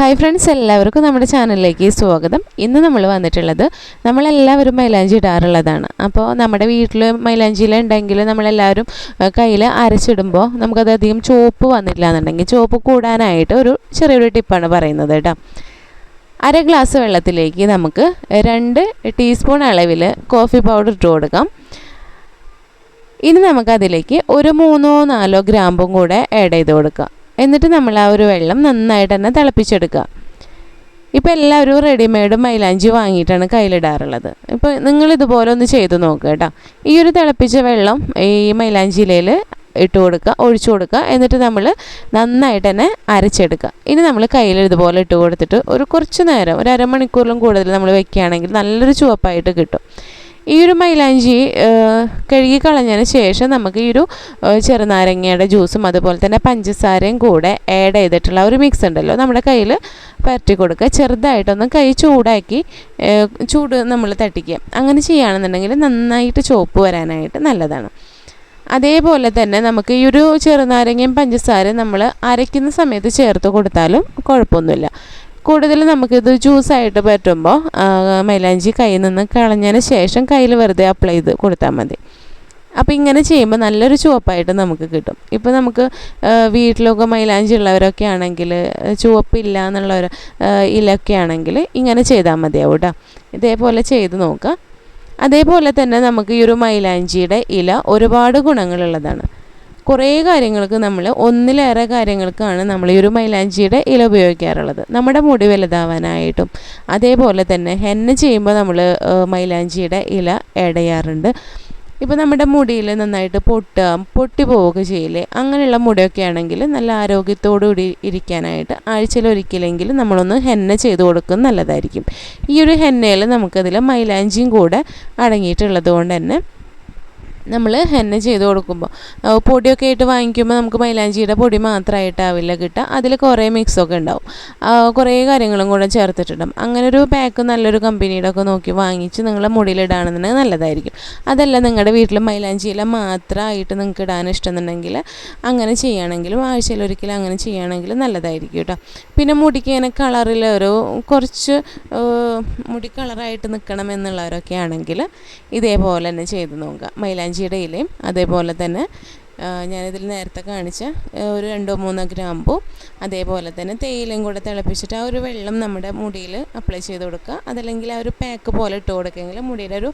Hi friends എല്ലാവർക്കും നമ്മുടെ ചാനലിലേക്ക് സ്വാഗതം. ഇന്ന് നമ്മൾ വന്നിട്ടുള്ളത് നമ്മളെല്ലാവരും മൈലാഞ്ചി ഇടാറുള്ളതാണ്. അപ്പോൾ നമ്മുടെ വീട്ടിൽ മൈലാഞ്ചിയില ഉണ്ടെങ്കിൽ നമ്മളെല്ലാവരും കയ്യിൽ അരച്ചിടുമ്പോൾ നമുക്കത് അധികം ചുവപ്പ് വന്നില്ല എന്നുണ്ടെങ്കിൽ ചുവപ്പ് കൂടാനായിട്ട് ഒരു ചെറിയൊരു ടിപ്പാണ് പറയുന്നത് കേട്ടോ. അര ഗ്ലാസ് വെള്ളത്തിലേക്ക് നമുക്ക് രണ്ട് ടീസ്പൂൺ അളവിൽ കോഫി പൗഡർ ഇട്ട് കൊടുക്കാം. ഇനി നമുക്കതിലേക്ക് ഒരു മൂന്നോ നാലോ ഗ്രാമ്പും കൂടെ ആഡ് ചെയ്ത് കൊടുക്കാം. എന്നിട്ട് നമ്മൾ ആ ഒരു വെള്ളം നന്നായിട്ട് തന്നെ തിളപ്പിച്ചെടുക്കുക. ഇപ്പോൾ എല്ലാവരും റെഡിമെയ്ഡ് മൈലാഞ്ചി വാങ്ങിയിട്ടാണ് കയ്യിലിടാറുള്ളത്. ഇപ്പോൾ നിങ്ങൾ ഇതുപോലെ ഒന്ന് ചെയ്ത് നോക്കുക കേട്ടോ. ഈ ഒരു തിളപ്പിച്ച വെള്ളം ഈ മൈലാഞ്ചിയിലയിൽ ഇട്ട് കൊടുക്കുക ഒഴിച്ചു കൊടുക്കുക. എന്നിട്ട് നമ്മൾ നന്നായിട്ട് തന്നെ അരച്ചെടുക്കുക. ഇനി നമ്മൾ കയ്യിൽ ഇതുപോലെ ഇട്ട് കൊടുത്തിട്ട് ഒരു കുറച്ച് നേരം ഒരു അരമണിക്കൂറിലും കൂടുതൽ നമ്മൾ വെക്കുകയാണെങ്കിൽ നല്ലൊരു ചുവപ്പായിട്ട് കിട്ടും. ഈ ഒരു മൈലാഞ്ചി കഴുകി കളഞ്ഞതിന് ശേഷം നമുക്ക് ഈ ഒരു ചെറുനാരങ്ങയുടെ ജ്യൂസും അതുപോലെ തന്നെ പഞ്ചസാരയും കൂടെ ആഡ് ചെയ്തിട്ടുള്ള ഒരു മിക്സ് ഉണ്ടല്ലോ. നമ്മുടെ കയ്യിൽ പരട്ടി കൊടുക്കുക. ചെറുതായിട്ടൊന്ന് കൈ ചൂടാക്കി ചൂട് നമ്മൾ തട്ടിക്കുക. അങ്ങനെ ചെയ്യുകയാണെന്നുണ്ടെങ്കിൽ നന്നായിട്ട് ചോപ്പ് വരാനായിട്ട് നല്ലതാണ്. അതേപോലെ തന്നെ നമുക്ക് ഈ ഒരു ചെറുനാരങ്ങയും പഞ്ചസാരയും നമ്മൾ അരയ്ക്കുന്ന സമയത്ത് ചേർത്ത് കൊടുത്താലും കുഴപ്പമൊന്നുമില്ല. കൂടുതൽ നമുക്കിത് ജ്യൂസായിട്ട് പറ്റുമ്പോൾ മൈലാഞ്ചി കയ്യിൽ നിന്ന് കളഞ്ഞതിന് ശേഷം കയ്യിൽ വെറുതെ അപ്ലൈ ചെയ്ത് കൊടുത്താൽ മതി. അപ്പോൾ ഇങ്ങനെ ചെയ്യുമ്പോൾ നല്ലൊരു ചുവപ്പായിട്ട് നമുക്ക് കിട്ടും. ഇപ്പോൾ നമുക്ക് വീട്ടിലൊക്കെ മൈലാഞ്ചി ഉള്ളവരൊക്കെ ആണെങ്കിൽ ചുവപ്പില്ല എന്നുള്ളവർ ഇലൊക്കെ ആണെങ്കിൽ ഇങ്ങനെ ചെയ്താൽ മതിയാവും കേട്ടോ. ഇതേപോലെ ചെയ്ത് നോക്കുക. അതേപോലെ തന്നെ നമുക്ക് ഈ ഒരു മൈലാഞ്ചിയുടെ ഇല ഒരുപാട് ഗുണങ്ങളുള്ളതാണ്. കുറേ കാര്യങ്ങൾക്ക് നമ്മൾ ഒന്നിലേറെ കാര്യങ്ങൾക്കാണ് നമ്മൾ ഈ ഒരു മൈലാഞ്ചിയുടെ ഇല ഉപയോഗിക്കാറുള്ളത്. നമ്മുടെ മുടി വലുതാവാനായിട്ടും അതേപോലെ തന്നെ ഹെന്ന ചെയ്യുമ്പോൾ നമ്മൾ മൈലാഞ്ചിയുടെ ഇല ആഡ് ചെയ്യാറുണ്ട്. ഇപ്പോൾ നമ്മുടെ മുടിയിൽ നന്നായിട്ട് പൊട്ടുക പൊട്ടി പോവുകയൊക്കെ ചെയ്യില്ലേ അങ്ങനെയുള്ള മുടിയൊക്കെ ആണെങ്കിൽ നല്ല ആരോഗ്യത്തോടു കൂടി ഇരിക്കാനായിട്ട് ആഴ്ചയിൽ ഒരിക്കലെങ്കിലും നമ്മളൊന്ന് ഹെന്ന ചെയ്ത് കൊടുക്കുന്നത് നല്ലതായിരിക്കും. ഈ ഒരു ഹെന്നയിൽ നമുക്കതിൽ മൈലാഞ്ചിയും കൂടെ അടങ്ങിയിട്ടുള്ളത് കൊണ്ട് തന്നെ നമ്മൾ ഹെന്ന ചെയ്ത് കൊടുക്കുമ്പോൾ പൊടിയൊക്കെ ആയിട്ട് വാങ്ങിക്കുമ്പോൾ നമുക്ക് മൈലാഞ്ചിയുടെ പൊടി മാത്രമായിട്ടാവില്ല കിട്ടുക. അതിൽ കുറേ മിക്സൊക്കെ ഉണ്ടാവും. കുറേ കാര്യങ്ങളും കൂടെ ചേർത്തിട്ടുണ്ടാവും. അങ്ങനെ ഒരു പാക്ക് നല്ലൊരു കമ്പനിയുടെ ഒക്കെ നോക്കി വാങ്ങിച്ച് നിങ്ങൾ മുടിയിലിടാണെന്നുണ്ടെങ്കിൽ നല്ലതായിരിക്കും. അതല്ല നിങ്ങളുടെ വീട്ടിൽ മൈലാഞ്ചിയില മാത്രമായിട്ട് നിങ്ങൾക്ക് ഇടാൻ ഇഷ്ടമെന്നുണ്ടെങ്കിൽ അങ്ങനെ ചെയ്യുകയാണെങ്കിലും ആഴ്ചയിൽ ഒരിക്കലും അങ്ങനെ ചെയ്യുകയാണെങ്കിൽ നല്ലതായിരിക്കും കേട്ടോ. പിന്നെ മുടിക്ക് ഇങ്ങനെ കളറിൽ ഒരു കുറച്ച് മുടി കളറായിട്ട് നിൽക്കണം എന്നുള്ളവരൊക്കെ ആണെങ്കിൽ ഇതേപോലെ തന്നെ ചെയ്ത് നോക്കുക. മൈലാഞ്ചി ഇഞ്ചിയുടെ ഇലയും അതേപോലെ തന്നെ ഞാനിതിൽ നേരത്തെ കാണിച്ച ഒരു രണ്ടോ മൂന്നോ ഗ്രാമ്പു അതേപോലെ തന്നെ തേയിലയും കൂടെ തിളപ്പിച്ചിട്ട് ആ ഒരു വെള്ളം നമ്മുടെ മുടിയിൽ അപ്ലൈ ചെയ്ത് കൊടുക്കുക. അതല്ലെങ്കിൽ ആ ഒരു പാക്ക് പോലെ ഇട്ട് കൊടുക്കുകയെങ്കിൽ മുടിയുടെ ഒരു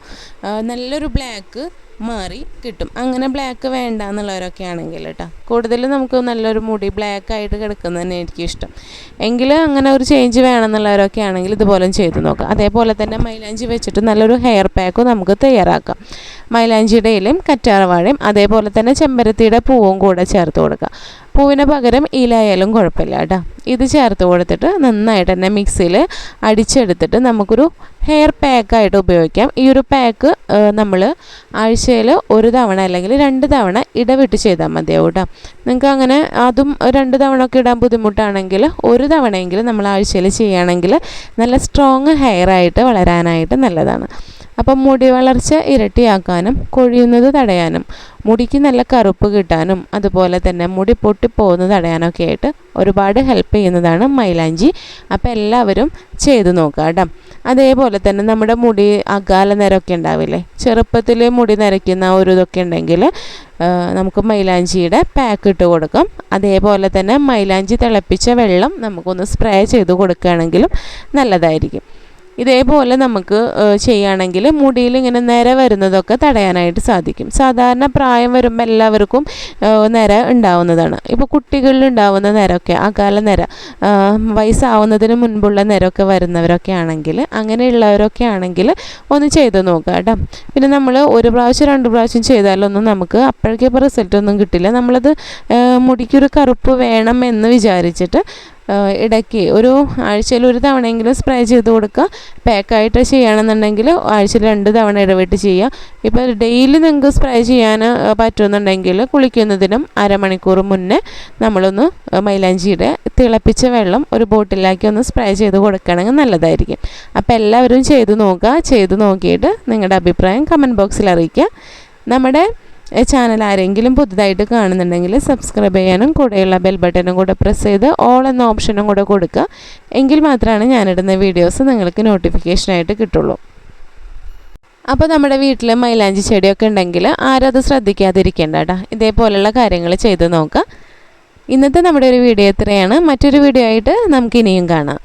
നല്ലൊരു ബ്ലാക്ക് മാറി കിട്ടും. അങ്ങനെ ബ്ലാക്ക് വേണ്ട എന്നുള്ളവരൊക്കെ ആണെങ്കിൽ കേട്ടോ. കൂടുതലും നമുക്ക് നല്ലൊരു മുടി ബ്ലാക്ക് ആയിട്ട് കിടക്കുന്നത് തന്നെ എനിക്ക് ഇഷ്ടം. എങ്കിലും അങ്ങനെ ഒരു ചേഞ്ച് വേണമെന്നുള്ളവരൊക്കെ ആണെങ്കിൽ ഇതുപോലെ ചെയ്ത് നോക്കാം അതേപോലെ തന്നെ മൈലാഞ്ചി വെച്ചിട്ട് നല്ലൊരു ഹെയർ പാക്ക് നമുക്ക് തയ്യാറാക്കാം. മൈലാഞ്ചിയുടെ ഇലയും കറ്റാർവാഴയും അതേപോലെ തന്നെ ചെമ്പരത്തിയുടെ പൂവും കൂടെ ചേർത്ത് കൊടുക്കുക. പൂവിന് പകരം ഇലയായാലും കുഴപ്പമില്ല കേട്ടോ. ഇത് ചേർത്ത് കൊടുത്തിട്ട് നന്നായിട്ട് തന്നെ മിക്സിയിൽ അടിച്ചെടുത്തിട്ട് നമുക്കൊരു ഹെയർ പാക്കായിട്ട് ഉപയോഗിക്കാം. ഈ ഒരു പാക്ക് നമ്മൾ ആഴ്ചയിൽ ഒരു തവണ അല്ലെങ്കിൽ രണ്ട് തവണ ഇടവിട്ട് ചെയ്താൽ മതിയാവും കേട്ടോ. നിങ്ങൾക്ക് അങ്ങനെ അതും രണ്ട് തവണ ഒക്കെ ഇടാൻ ബുദ്ധിമുട്ടാണെങ്കിൽ ഒരു തവണയെങ്കിലും നമ്മൾ ആഴ്ചയിൽ ചെയ്യുകയാണെങ്കിൽ നല്ല സ്ട്രോങ് ഹെയർ ആയിട്ട് വളരാനായിട്ട് നല്ലതാണ്. അപ്പം മുടി വളർച്ച ഇരട്ടിയാക്കാനും കൊഴിയുന്നത് തടയാനും മുടിക്ക് നല്ല കറുപ്പ് കിട്ടാനും അതുപോലെ തന്നെ മുടി പൊട്ടിപ്പോകുന്നത് തടയാനൊക്കെ ആയിട്ട് ഒരുപാട് ഹെൽപ്പ് ചെയ്യുന്നതാണ് മൈലാഞ്ചി. അപ്പോൾ എല്ലാവരും ചെയ്തു നോക്കുക കേട്ടോ. അതേപോലെ തന്നെ നമ്മുടെ മുടി അകാല നിരമൊക്കെ ഉണ്ടാവില്ലേ? ചെറുപ്പത്തിൽ മുടി നിരയ്ക്കുന്ന ഒരു ഇതൊക്കെ ഉണ്ടെങ്കിൽ നമുക്ക് മൈലാഞ്ചിയുടെ പാക്ക് ഇട്ട് കൊടുക്കാം. അതേപോലെ തന്നെ മൈലാഞ്ചി തിളപ്പിച്ച വെള്ളം നമുക്കൊന്ന് സ്പ്രേ ചെയ്ത് കൊടുക്കുകയാണെങ്കിലും നല്ലതായിരിക്കും. ഇതേപോലെ നമുക്ക് ചെയ്യുകയാണെങ്കിൽ മുടിയിൽ ഇങ്ങനെ നിര വരുന്നതൊക്കെ തടയാനായിട്ട് സാധിക്കും. സാധാരണ പ്രായം വരുമ്പോൾ എല്ലാവർക്കും നിര ഉണ്ടാവുന്നതാണ്. ഇപ്പോൾ കുട്ടികളിൽ ഉണ്ടാവുന്ന നിരൊക്കെ അകാല നിര വയസ്സാവുന്നതിന് മുൻപുള്ള നിരൊക്കെ വരുന്നവരൊക്കെ ആണെങ്കിൽ അങ്ങനെയുള്ളവരൊക്കെ ആണെങ്കിൽ ഒന്ന് ചെയ്ത് നോക്കുക കേട്ടോ. പിന്നെ നമ്മൾ ഒരു പ്രാവശ്യം രണ്ട് പ്രാവശ്യം ചെയ്താലൊന്നും നമുക്ക് അപ്പോഴേക്കിപ്പോൾ റിസൾട്ടൊന്നും കിട്ടില്ല. നമ്മളത് മുടിക്കൊരു കറുപ്പ് വേണം എന്ന് വിചാരിച്ചിട്ട് ഇടയ്ക്ക് ഒരു ആഴ്ചയിൽ ഒരു തവണയെങ്കിലും സ്പ്രേ ചെയ്ത് കൊടുക്കുക. പാക്കായിട്ട് ചെയ്യുകയാണെന്നുണ്ടെങ്കിൽ ആഴ്ചയിൽ രണ്ട് തവണ ഇടവിട്ട് ചെയ്യുക. ഇപ്പോൾ ഡെയിലി നിങ്ങൾക്ക് സ്പ്രേ ചെയ്യാൻ പറ്റുമെന്നുണ്ടെങ്കിൽ കുളിക്കുന്നതിനും അരമണിക്കൂർ മുന്നേ നമ്മളൊന്ന് മൈലാഞ്ചിയുടെ തിളപ്പിച്ച വെള്ളം ഒരു ബോട്ടിലാക്കി ഒന്ന് സ്പ്രേ ചെയ്ത് കൊടുക്കുകയാണെങ്കിൽ നല്ലതായിരിക്കും. അപ്പോൾ എല്ലാവരും ചെയ്തു നോക്കുക. ചെയ്തു നോക്കിയിട്ട് നിങ്ങളുടെ അഭിപ്രായം കമന്റ് ബോക്സിൽ അറിയിക്കുക. നമ്മുടെ ചാനൽ ആരെങ്കിലും പുതുതായിട്ട് കാണുന്നുണ്ടെങ്കിൽ സബ്സ്ക്രൈബ് ചെയ്യാനും കൂടെയുള്ള ബെൽ ബട്ടണും കൂടെ പ്രസ് ചെയ്ത് ഓൾ എന്ന ഓപ്ഷനും കൂടെ കൊടുക്കുക. എങ്കിൽ മാത്രമാണ് ഞാനിടുന്ന വീഡിയോസ് നിങ്ങൾക്ക് നോട്ടിഫിക്കേഷനായിട്ട് കിട്ടുള്ളൂ. അപ്പോൾ നമ്മുടെ വീട്ടിൽ മൈലാഞ്ചി ചെടിയൊക്കെ ഉണ്ടെങ്കിൽ ആരും അത് ശ്രദ്ധിക്കാതിരിക്കേണ്ട കേട്ടോ ഇതേപോലെയുള്ള കാര്യങ്ങൾ ചെയ്ത് നോക്കുക. ഇന്നത്തെ നമ്മുടെ ഒരു വീഡിയോ ഇത്രയാണ്. മറ്റൊരു വീഡിയോ ആയിട്ട് നമുക്ക് ഇനിയും കാണാം.